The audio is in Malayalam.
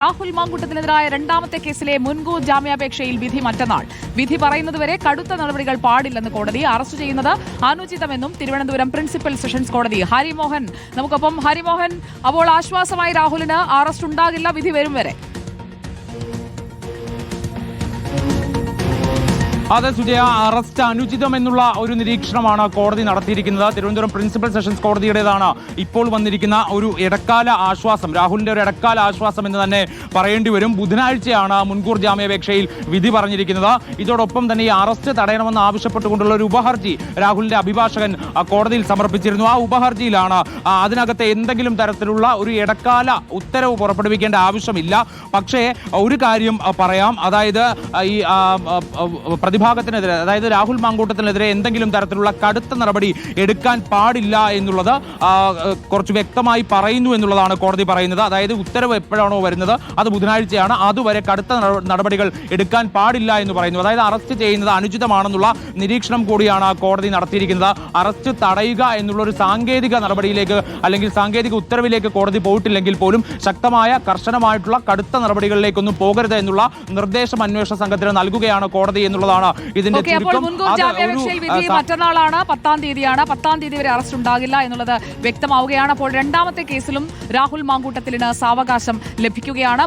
രാഹുൽ മാങ്കുട്ടത്തിനെതിരായ രണ്ടാമത്തെ കേസിലെ മുൻകൂർ ജാമ്യാപേക്ഷയിൽ വിധി മറ്റന്നാൾ. വിധി പറയുന്നതുവരെ കടുത്ത നടപടികൾ പാടില്ലെന്ന് കോടതി അറസ്റ്റ് ചെയ്യുന്നത് അനുചിതമെന്നും തിരുവനന്തപുരം പ്രിൻസിപ്പൽ സെഷൻസ് കോടതി. ഹരിമോഹൻ നമുക്കൊപ്പം ഹരിമോഹൻ അപ്പോൾ ആശ്വാസമായി രാഹുലിന് അറസ്റ്റ് ഉണ്ടാകില്ല വിധി വരും വരെ. അതെ സുജയ. അറസ്റ്റ് അനുചിതം എന്നുള്ള ഒരു നിരീക്ഷണമാണ് കോടതി നടത്തിയിരിക്കുന്നത്. തിരുവനന്തപുരം പ്രിൻസിപ്പൽ സെഷൻസ് കോടതിയുടേതാണ് ഇപ്പോൾ വന്നിരിക്കുന്ന ഒരു ഇടക്കാല ആശ്വാസം. രാഹുലിന്റെ ഒരു ഇടക്കാല ആശ്വാസം എന്ന് തന്നെ പറയേണ്ടി വരും. ബുധനാഴ്ചയാണ് മുൻകൂർ ജാമ്യാപേക്ഷയിൽ വിധി പറഞ്ഞിരിക്കുന്നത്. ഇതോടൊപ്പം തന്നെ ഈ അറസ്റ്റ് തടയണമെന്ന് ആവശ്യപ്പെട്ടുകൊണ്ടുള്ള ഒരു ഉപഹർജി രാഹുലിന്റെ അഭിഭാഷകൻ കോടതിയിൽ സമർപ്പിച്ചിരുന്നു. ആ ഉപഹർജിയിലാണ് അതിനകത്തെ എന്തെങ്കിലും തരത്തിലുള്ള ഒരു ഇടക്കാല ഉത്തരവ് പുറപ്പെടുവിക്കേണ്ട ആവശ്യമില്ല. പക്ഷേ ഒരു കാര്യം പറയാം. അതായത് ഈ ആ, ആ, അതായത് രാഹുൽ മാങ്കൂട്ടത്തിനെതിരെ എന്തെങ്കിലും തരത്തിലുള്ള കടുത്ത നടപടി എടുക്കാൻ പാടില്ല എന്നുള്ളത് കുറച്ച് വ്യക്തമായി പറയുന്നു എന്നുള്ളതാണ് കോടതി പറയുന്നത്. അതായത് ഉത്തരവ് എപ്പോഴാണോ വരുന്നത് അത് ബുധനാഴ്ചയാണ്. അതുവരെ കടുത്ത നടപടികൾ എടുക്കാൻ പാടില്ല എന്ന് പറയുന്നു. അതായത് അറസ്റ്റ് ചെയ്യുന്നത് അനുചിതമാണെന്നുള്ള നിരീക്ഷണം കൂടിയാണ് കോടതി നടത്തിയിരിക്കുന്നത്. അറസ്റ്റ് തടയുക എന്നുള്ള ഒരു സാങ്കേതിക നടപടിയിലേക്ക് അല്ലെങ്കിൽ സാങ്കേതിക ഉത്തരവിലേക്ക് കോടതി പോയിട്ടില്ലെങ്കിൽ പോലും ശക്തമായ കർശനമായിട്ടുള്ള കടുത്ത നടപടികളിലേക്കൊന്നും പോകരുത് എന്നുള്ള നിർദ്ദേശം അന്വേഷണ സംഘത്തിന് നൽകുകയാണ് കോടതി എന്നുള്ളതാണ് ഇതിന്റെ അപ്പോൾ മുൻകൂർ ജാമ്യാപേക്ഷയിൽ വിധി മറ്റന്നാളാണ്. പത്താം തീയതിയാണ്. പത്താം തീയതി വരെ അറസ്റ്റ് ഉണ്ടാകില്ല എന്നുള്ളത് വ്യക്തമാവുകയാണ്. അപ്പോൾ രണ്ടാമത്തെ കേസിലും രാഹുൽ മാങ്കൂട്ടത്തിലിന് സാവകാശം ലഭിക്കുകയാണ്.